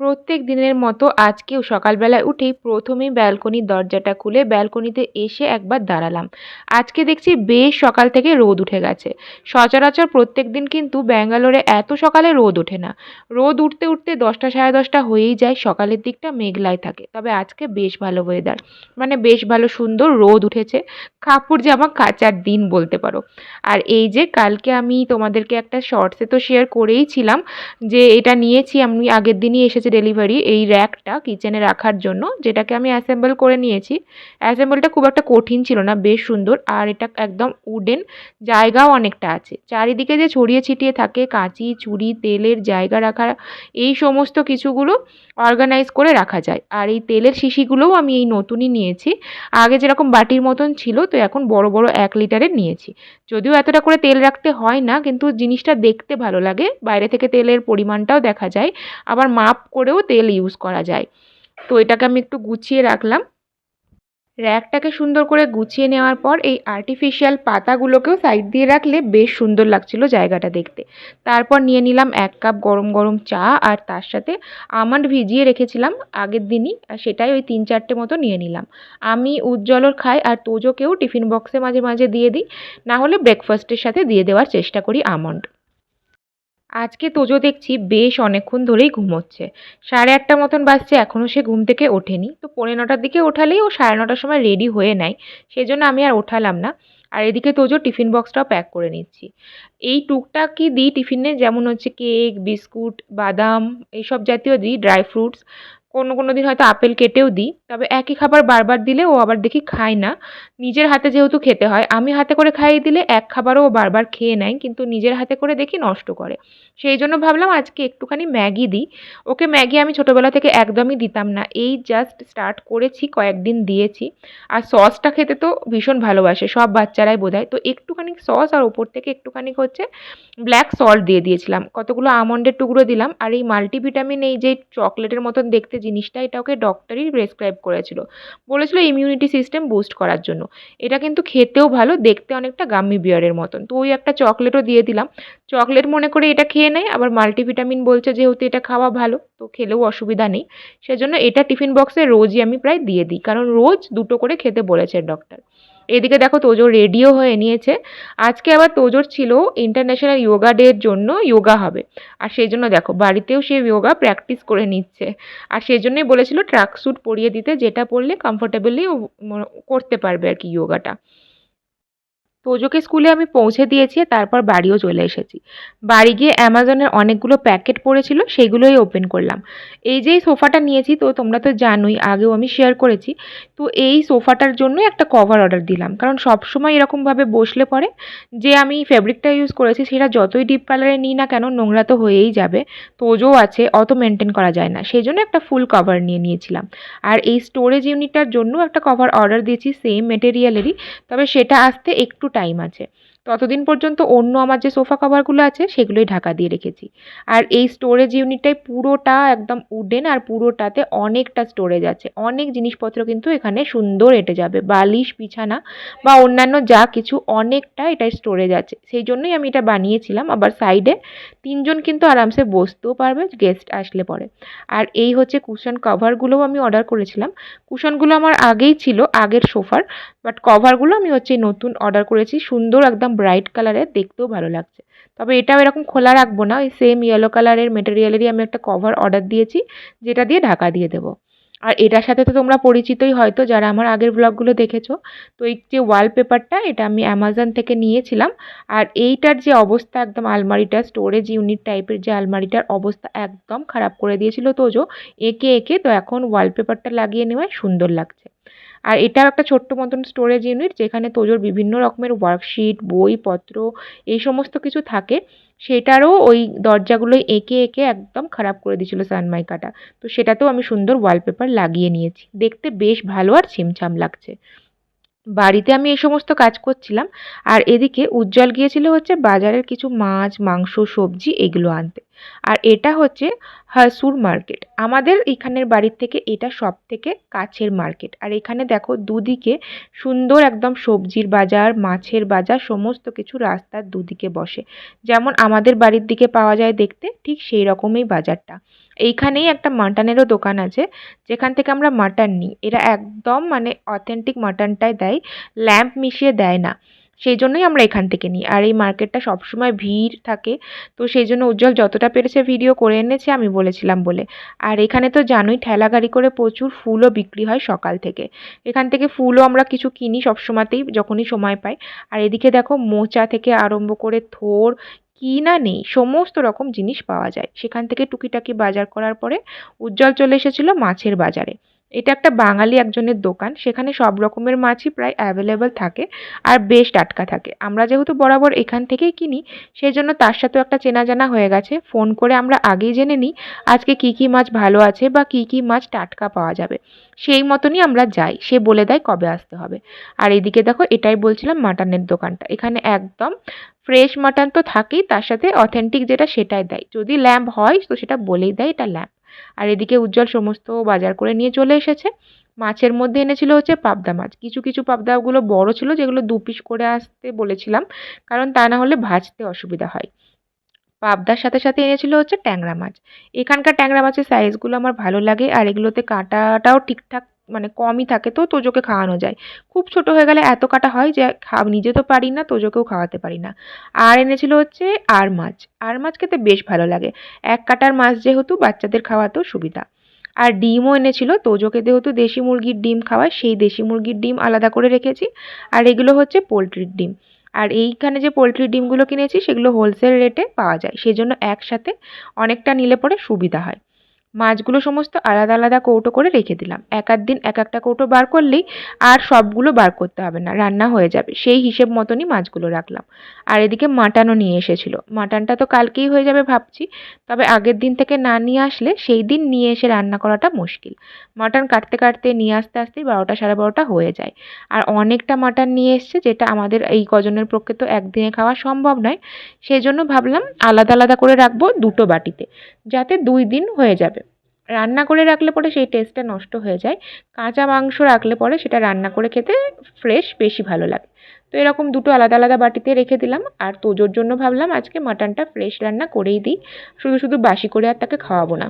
প্রত্যেক দিনের মতো আজকেও সকালবেলায় উঠেই প্রথমেই ব্যালকনির দরজাটা খুলে ব্যালকনিতে এসে একবার দাঁড়ালাম। আজকে দেখছি বেশ সকাল থেকে রোদ উঠে গেছে। সচরাচর প্রত্যেক দিন কিন্তু ব্যাঙ্গালোরে এত সকালে রোদ ওঠে না। রোদ উঠতে উঠতে দশটা সাড়ে দশটা হয়েই যায়, সকালের দিকটা মেঘলাই থাকে। তবে আজকে বেশ ভালো ওয়েদার মানে বেশ ভালো সুন্দর রোদ উঠেছে। কাপড় জামা কাচার দিন বলতে পারো। আর এই যে কালকে আমি তোমাদেরকে একটা শর্টসে তো শেয়ার করেই ছিলাম যে এটা নিয়েছি, আমি আগের দিনই এসেছে ডেলিভারি এই র্যাকটা কিচেনে রাখার জন্য, যেটাকে আমি অ্যাসেম্বল করে নিয়েছি। অ্যাসেম্বলটা খুব একটা কঠিন ছিল না, বেশ সুন্দর, আর এটা একদম উডেন জায়গাও অনেকটা আছে। চারিদিকে যে ছড়িয়ে ছিটিয়ে থাকে, কাঁচি ছুরি তেলের জায়গা রাখা, এই সমস্ত কিছুগুলো অর্গানাইজ করে রাখা যায়। আর এই তেলের শিশিগুলোও আমি এই নতুনই নিয়েছি। আগে যেরকম বাটির মতন ছিল, তো এখন বড় বড় এক লিটারের নিয়েছি। যদিও এতটা করে তেল রাখতে হয় না, কিন্তু জিনিসটা দেখতে ভালো লাগে। বাইরে থেকে তেলের পরিমাণটাও দেখা যায়। আবার মাপ করেও তেল ইউজ করা যায়। তো এটাকে আমি একটু গুছিয়ে রাখলাম। র্যাকটাকে সুন্দর করে গুছিয়ে নেওয়ার পর এই আর্টিফিশিয়াল পাতাগুলোকেও সাইড দিয়ে রাখলে বেশ সুন্দর লাগছিল জায়গাটা দেখতে। তারপর নিয়ে নিলাম এক কাপ গরম গরম চা আর তার সাথে আমন্ড ভিজিয়ে রেখেছিলাম আগের দিনই আর সেটাই ওই তিন চারটে মতো নিয়ে নিলাম। আমি উজ্জ্বলর খাই আর তোজোকেও টিফিন বক্সে মাঝে মাঝে দিয়ে দিই। না হলে ব্রেকফাস্টের সাথে দিয়ে দেওয়ার চেষ্টা করি আমন্ড আজকে তোজো দেখছি বেশ অনেকক্ষণ ধরেই ঘুমোচ্ছে। সাড়ে আটটা মতন বাজছে এখনও সে ঘুম থেকে ওঠেনি। তো পৌনে নটার দিকে ওঠালেই ও সাড়ে নটার সময় রেডি হয়ে নেয়। সেজন্য আমি আর ওঠালাম না। আর এদিকে তোজো টিফিন বক্সটাও প্যাক করে নিচ্ছি। এই টুকটাকই দিই টিফিনে যেমন হচ্ছে কেক বিস্কুট বাদাম, এইসব জাতীয় দিই ড্রাই ফ্রুটস কোনো কোনো দিন হয়তো আপেল কেটেও দিই, তবে একই খাবার বারবার দিলে ও আবার দেখি খায় না। নিজের হাতে যেহেতু খেতে হয়, আমি হাতে করে খাইয়ে দিলে এক খাবারও ও বারবার খেয়ে নেয়, কিন্তু নিজের হাতে করে দেখি নষ্ট করে। সেই জন্য ভাবলাম আজকে একটুখানি ম্যাগি দিই। ওকে ম্যাগি আমি ছোটোবেলা থেকে একদমই দিতাম না। এই জাস্ট স্টার্ট করেছি, কয়েকদিন দিয়েছি। আর সসটা খেতে তো ভীষণ ভালোবাসে, সব বাচ্চারাই বোধহয়। তো একটুখানি সস আর ওপর থেকে একটুখানি হচ্ছে ব্ল্যাক সল্ট দিয়ে দিয়েছিলাম। কতগুলো আমন্ডের টুকরো দিলাম। আর এই মাল্টিভিটামিন এই যে চকলেটের মতন দেখতে জিনিসটা এটা ওকে ডক্টরই প্রেসক্রাইব করেছিল। বলেছিল ইমিউনিটি সিস্টেম বুস্ট করার জন্য। এটা কিন্তু খেতেও ভালো, দেখতে অনেকটা গাম্মি বিয়ারের মতন। তো ওই একটা চকলেটও দিয়ে দিলাম। চকলেট মনে করে এটা খেয়ে নেয়, আবার মাল্টিভিটামিন বলছে যেহেতু এটা খাওয়া ভালো, তো খেলেও অসুবিধা নেই। সেজন্য এটা টিফিন বক্সে রোজই আমি প্রায় দিয়ে দিই। কারণ রোজ দুটো করে খেতে বলেছে ডক্টর এদিকে দেখো তোজো রেডিও হয়ে নিয়েছে। আজকে আবার তোজোর ছিল ইন্টারন্যাশনাল যোগা ডের জন্য যোগা হবে। আর সেই জন্য দেখো, বাড়িতেও সে যোগা প্র্যাকটিস করে নিচ্ছে। আর সেই জন্যই বলেছিল ট্র্যাক স্যুট পরিয়ে দিতে, যেটা পরলে কমফোর্টেবলি করতে পারবে আর কি যোগাটা তোজোকে স্কুলে আমি পৌঁছে দিয়েছি তারপর বাড়িও চলে এসেছি। বাড়ি গিয়ে অ্যামাজনের অনেকগুলো প্যাকেট পড়েছিল, সেগুলোই ওপেন করলাম। এই যে সোফাটা নিয়েছি তো তোমরা তো জানোই, আগেও আমি শেয়ার করেছি। তো এই সোফাটার জন্যই একটা কভার অর্ডার দিলাম। কারণ সবসময় এরকমভাবে বসলে পরে যে আমি ফেব্রিকটা ইউজ করেছি সেটা যতই ডিপ কালারে নিই না কেন নোংরা তো হয়েই যাবে। তোজো আছে, অত মেনটেন করা যায় না। সেই জন্য একটা ফুল কভার নিয়ে নিয়েছিলাম। আর এই স্টোরেজ ইউনিটটার জন্য একটা কভার অর্ডার দিয়েছি, সেম মেটেরিয়ালেরই। তবে সেটা আসতে একটু টাইম আছে। ততদিন পর্যন্ত অন্য আমার যে সোফা কভারগুলো আছে, সেগুলোই ঢাকা দিয়ে রেখেছি। আর এই স্টোরেজ ইউনিটটাই পুরোটা একদম উডেন আর পুরোটাতে অনেকটা স্টোরেজ আছে। অনেক জিনিসপত্র কিন্তু এখানে সুন্দর এঁটে যাবে। বালিশ, বিছানা বা অন্যান্য যা কিছু অনেকটা এটাই স্টোরেজ আছে। সেই জন্যই আমি এটা বানিয়েছিলাম। আবার সাইডে তিনজন কিন্তু আরামসে বসতেও পারবে গেস্ট আসলে পরে। আর এই হচ্ছে কুশন কভারগুলোও আমি অর্ডার করেছিলাম। কুশনগুলো আমার আগেই ছিল, আগের সোফার। বাট কভারগুলো আমি হচ্ছে নতুন অর্ডার করেছি। সুন্দর একদম ব্রাইট কালারের দেখতেও ভালো লাগছে। তবে এটাও এরকম খোলা রাখব না, ওই সেম ইয়েলো কালারের মেটেরিয়ালেরই আমি একটা কভার অর্ডার দিয়েছি, যেটা দিয়ে ঢাকা দিয়ে দেবো। আর এটার সাথে তো তোমরা পরিচিতই হয়তো, যারা আমার আগের ব্লগগুলো দেখেছ। তো এই যে ওয়ালপেপারটা এটা আমি অ্যামাজন থেকে নিয়েছিলাম। আর এইটার যে অবস্থা, একদম আলমারিটা স্টোরেজ ইউনিট টাইপের যে আলমারিটার অবস্থা একদম খারাপ করে দিয়েছিল। তোজো এঁকে এঁকে তো এখন ওয়ালপেপারটা লাগিয়ে নেওয়ায় সুন্দর লাগছে। আর এটাও একটা ছোট্ট মতন স্টোরেজ ইউনিট যেখানে তোজোর বিভিন্ন রকমের ওয়ার্কশিট বইপত্র এই সমস্ত কিছু থাকে। সেটারও ওই দরজাগুলোই এঁকে এঁকে একদম খারাপ করে দিয়েছিল সানমাইকাটা। তো সেটাতেও আমি সুন্দর ওয়ালপেপার লাগিয়ে নিয়েছি। দেখতে বেশ ভালো আর ছিমছাম লাগছে। বাড়িতে আমি এই সমস্ত কাজ করছিলাম। আর এদিকে উজ্জ্বল গিয়েছিল হচ্ছে বাজারের কিছু মাছ, মাংস, সবজি এগুলো আনতে। আর এটা হচ্ছে হাসুর মার্কেট। আমাদের এখানের বাড়ির থেকে এটা সব থেকে কাছের মার্কেট। আর এখানে দেখো দুদিকে সুন্দর একদম সবজির বাজার, মাছের বাজার, সমস্ত কিছু রাস্তার দুদিকে বসে। যেমন আমাদের বাড়ির দিকে পাওয়া যায় দেখতে, ঠিক সেই রকমই বাজারটা। এইখানেই একটা মাটনেরও দোকান আছে, যেখান থেকে আমরা মাটন নিই। এরা একদম মানে অথেন্টিক মাটনটাই দেয় ল্যাম্প মিশিয়ে দেয় না। সেই জন্যই আমরা এখান থেকে নিই। আর এই মার্কেটটা সবসময় ভিড় থাকে, তো সেই জন্য উজ্জ্বল যতটা পেরেছে ভিডিও করে এনেছে আমি বলেছিলাম বলে। আর এখানে তো জানোই ঠেলা গাড়ি করে প্রচুর ফুলও বিক্রি হয় সকাল থেকে। এখান থেকে ফুলও আমরা কিছু কিনি সবসময়তেই, যখনই সময় পাই। আর এদিকে দেখো মোচা থেকে আরম্ভ করে থোর, কী না নেই, সমস্ত রকম জিনিস পাওয়া যায়। সেখান থেকে টুকিটাকি বাজার করার পরে উজ্জ্বল চলে এসেছিল মাছের বাজারে। এটা একটা বাঙালি একজনের দোকান, সেখানে সব রকমের মাছই প্রায় অ্যাভেলেবেল থাকে আর বেশ টাটকা থাকে। আমরা যেহেতু বরাবর এখান থেকেই কিনি সেই জন্য তার সাথেও একটা চেনা জানা হয়ে গেছে। ফোন করে আমরা আগেই জেনে নিই আজকে কী কী মাছ ভালো আছে বা কী কী মাছ টাটকা পাওয়া যাবে। সেই মতনই আমরা যাই, সে বলে দেয় কবে আসতে হবে। আর এদিকে দেখো, এটাই বলছিলাম মাটনের দোকানটা। এখানে একদম ফ্রেশ মাটন তো থাকেই, তার সাথে অথেন্টিক যেটা সেটাই দেয়। যদি ল্যাম্প হয়, তো সেটা বলেই দেয় এটা ল্যাম্প আর এদিকে উজ্জ্বল সমস্ত বাজার করে নিয়ে চলে এসেছে। মাছের মধ্যে এনেছিল হচ্ছে পাবদা মাছ। কিছু কিছু পাবদাগুলো বড় ছিল, যেগুলো দু পিস করে আসতে বলেছিলাম, কারণ তা না হলে ভাজতে অসুবিধা হয়। পাবদার সাথে সাথে এনেছিল হচ্ছে ট্যাংরা মাছ। এখানকার ট্যাংরা মাছের সাইজগুলো আমার ভালো লাগে, আর এগুলোতে কাঁটাটাও ঠিকঠাক মানে কমই থাকে তো তোজোকে খাওয়ানো যায়। খুব ছোট হয়ে গেলে এত কাটা হয় যে নিজে তো পারি না, তোজোকেও খাওয়াতে পারি না। আর এনেছিল হচ্ছে আর মাছ। আর মাছ খেতে বেশ ভালো লাগে। এক কাটার মাছ যেহেতু বাচ্চাদের খাওয়াতেও সুবিধা। আর ডিমও এনেছিল, তোজোকে যেহেতু দেশি মুরগির ডিম খাওয়ায়, সেই দেশি মুরগির ডিম আলাদা করে রেখেছি। আর এগুলো হচ্ছে পোলট্রির ডিম। আর এইখানে যে পোলট্রির ডিমগুলো কিনেছি, সেগুলো হোলসেল রেটে পাওয়া যায়। সেই জন্য একসাথে অনেকটা নিলে পরে সুবিধা হয়। মাছগুলো সমস্ত আলাদা আলাদা কৌটো করে রেখে দিলাম। এক আধ দিন এক একটা কৌটো বার করলেই আর সবগুলো বার করতে হবে না, রান্না হয়ে যাবে। সেই হিসেব মতনই মাছগুলো রাখলাম। আর এদিকে মাটনও নিয়ে এসেছিল। মাটনটা তো কালকেই হয়ে যাবে ভাবছি। তবে আগের দিন থেকে না নিয়ে আসলে সেই দিন নিয়ে এসে রান্না করাটা মুশকিল। মাটন কাটতে কাটতে নিয়ে আসতে আসতেই বারোটা সাড়ে বারোটা হয়ে যায়। আর অনেকটা মাটন নিয়ে এসছে যেটা আমাদের এই কজনের পক্ষে তো একদিনে খাওয়া সম্ভব নয়। সেই জন্য ভাবলাম আলাদা আলাদা করে রাখব দুটো বাটিতে। যাতে দুই দিন হয়ে যাবে। রান্না করে রাখলে পরে সেই টেস্টটা নষ্ট হয়ে যায়। কাঁচা মাংস রাখলে পরে সেটা রান্না করে খেতে ফ্রেশ বেশি ভালো লাগে। তো এরকম দুটো আলাদা আলাদা বাটিতে রেখে দিলাম। আর তোজোর জন্য ভাবলাম আজকে মাটনটা ফ্রেশ রান্না করেই দিই। শুধু শুধু বাসি করে আর তাকে খাওয়াবো না।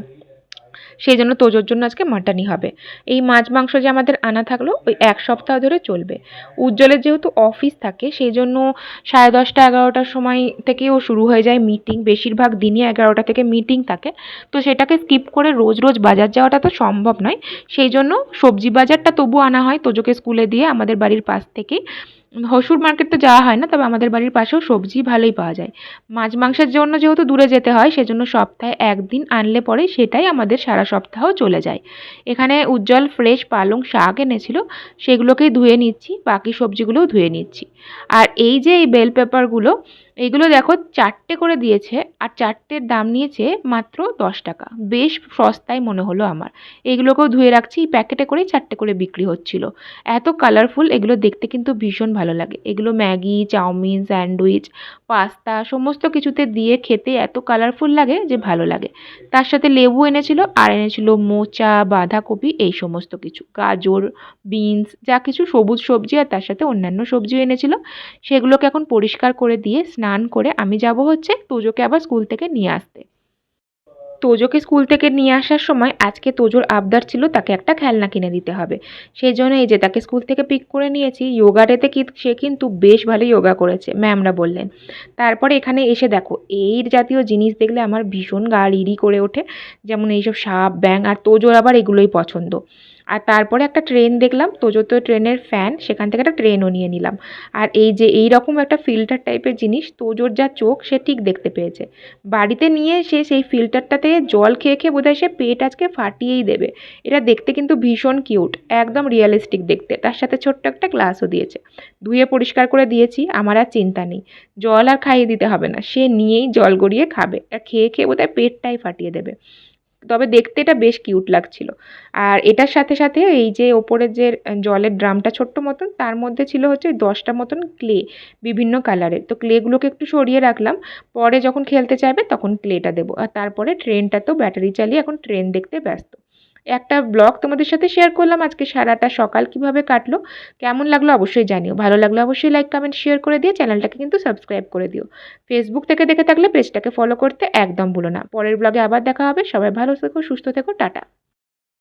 সেই জন্য তোজোর জন্য আজকে মাটনই হবে। এই মাছ মাংস যে আমাদের আনা থাকল, ওই এক সপ্তাহ ধরে চলবে। উজ্জ্বলের যেহেতু অফিস থাকে, সেই জন্য সাড়ে দশটা, এগারোটার সময় থেকেও শুরু হয়ে যায় মিটিং বেশিরভাগ দিনই এগারোটা থেকে মিটিং থাকে। তো সেটাকে স্কিপ করে রোজ রোজ বাজার যাওয়াটা তো সম্ভব নয়। সেই জন্য সবজি বাজারটা তবু আনা হয়। তোজোকে স্কুলে দিয়ে আমাদের বাড়ির পাশ থেকেই হসুর মার্কেট তো যাওয়া হয় না, তবে আমাদের বাড়ির পাশেও সবজি ভালোই পাওয়া যায়। মাছ মাংসের জন্য যেহেতু দূরে যেতে হয়, সেজন্য সপ্তাহে একদিন আনলে পরে সেটাই আমাদের সারা সপ্তাহ চলে যায়। এখানে উজ্জ্বল ফ্রেশ পালং শাক এনেছিল, সেগুলোকেই ধুয়ে নিচ্ছি, বাকি সবজিগুলোও ধুয়ে নিচ্ছি। আর এই যে এই বেল পেপারগুলো এইগুলো দেখো চারটে করে দিয়েছে, আর চারটের দাম নিয়েছে মাত্র দশ টাকা। বেশ সস্তায় মনে হলো আমার। এগুলোকেও ধুয়ে রাখছি প্যাকেটে করেই চারটে করে বিক্রি হচ্ছিল। এত কালারফুল, এগুলো দেখতে কিন্তু ভীষণ ভালো লাগে। এগুলো ম্যাগি, চাউমিন, স্যান্ডউইচ, পাস্তা সমস্ত কিছুতে দিয়ে খেতে এত কালারফুল লাগে যে ভালো লাগে। তার সাথে লেবু এনেছিল, আর এনেছিল মোচা, বাঁধাকপি, এই সমস্ত কিছু। গাজর, বিনস, যা কিছু সবুজ সবজি আর তার সাথে অন্যান্য সবজিও এনেছিল। সেগুলোকে এখন পরিষ্কার করে দিয়ে, স্নান করে আমি যাব হচ্ছে তোজোকে আবার স্কুল থেকে নিয়ে আসতে। তোজোকে স্কুল থেকে নিয়ে আসার সময় আজকে তোজোর আবদার ছিল তাকে একটা খেলনা কিনে দিতে হবে। সেই জন্য এই যে তাকে স্কুল থেকে পিক করে নিয়েছি যোগা ডেতে কি সে কিন্তু বেশ ভালো যোগা করেছে ম্যামরা বললেন। তারপরে এখানে এসে দেখো এই জাতীয় জিনিস দেখলে আমার ভীষণ গা করে ওঠে, যেমন এইসব সাপ ব্যাং আর তোজোর আবার এগুলোই পছন্দ। আর তারপরে একটা ট্রেন দেখলাম তোজো তো ট্রেনের ফ্যান সেখান থেকে একটা ট্রেনও নিয়ে নিলাম। আর এই যে এই রকম একটা ফিল্টার টাইপের জিনিস, তোজোর যা চোখ, সে ঠিক দেখতে পেয়েছে। বাড়িতে নিয়ে এসে সেই ফিল্টারটাতে জল খেয়ে খেয়ে বোধহয় সে পেট আজকে ফাটিয়েই দেবে। এটা দেখতে কিন্তু ভীষণ কিউট একদম রিয়েলিস্টিক দেখতে। তার সাথে ছোট্ট একটা গ্লাসও দিয়েছে। ধুয়ে পরিষ্কার করে দিয়েছি, আমার আর চিন্তা নেই। জল আর খাইয়ে দিতে হবে না, সে নিয়েই জল গড়িয়ে খাবে। আর খেয়ে খেয়ে বোধহয় পেটটাই ফাটিয়ে দেবে। তবে দেখতে এটা বেশ কিউট লাগছিল। আর এটার সাথে সাথে এই যে ওপরের যে জলের ড্রামটা ছোট্ট মতন, তার মধ্যে ছিল হচ্ছে দশটা মতন ক্লে, বিভিন্ন কালারের। তো ক্লেগুলোকে একটু সরিয়ে রাখলাম, পরে যখন খেলতে চাইবে তখন ক্লেটা দেবো। আর তারপরে ট্রেনটা তো ব্যাটারি চালিয়ে এখন ট্রেন দেখতে ব্যস্ত। একটা ব্লগ তোমাদের সাথে শেয়ার করলাম আজকে সারাটা সকাল কীভাবে কাটলো। কেমন লাগল অবশ্যই জানিও। ভালো লাগল অবশ্যই লাইক কমেন্ট শেয়ার করে দিয়ে চ্যানেলটাকে কিন্তু সাবস্ক্রাইব করে দিও। ফেসবুক থেকে দেখে থাকলে পেজটাকে ফলো করতে একদম ভুলো না। পরের ব্লগে আবার দেখা হবে। সবাই ভালো থেকো, সুস্থ থেকো, টাটা।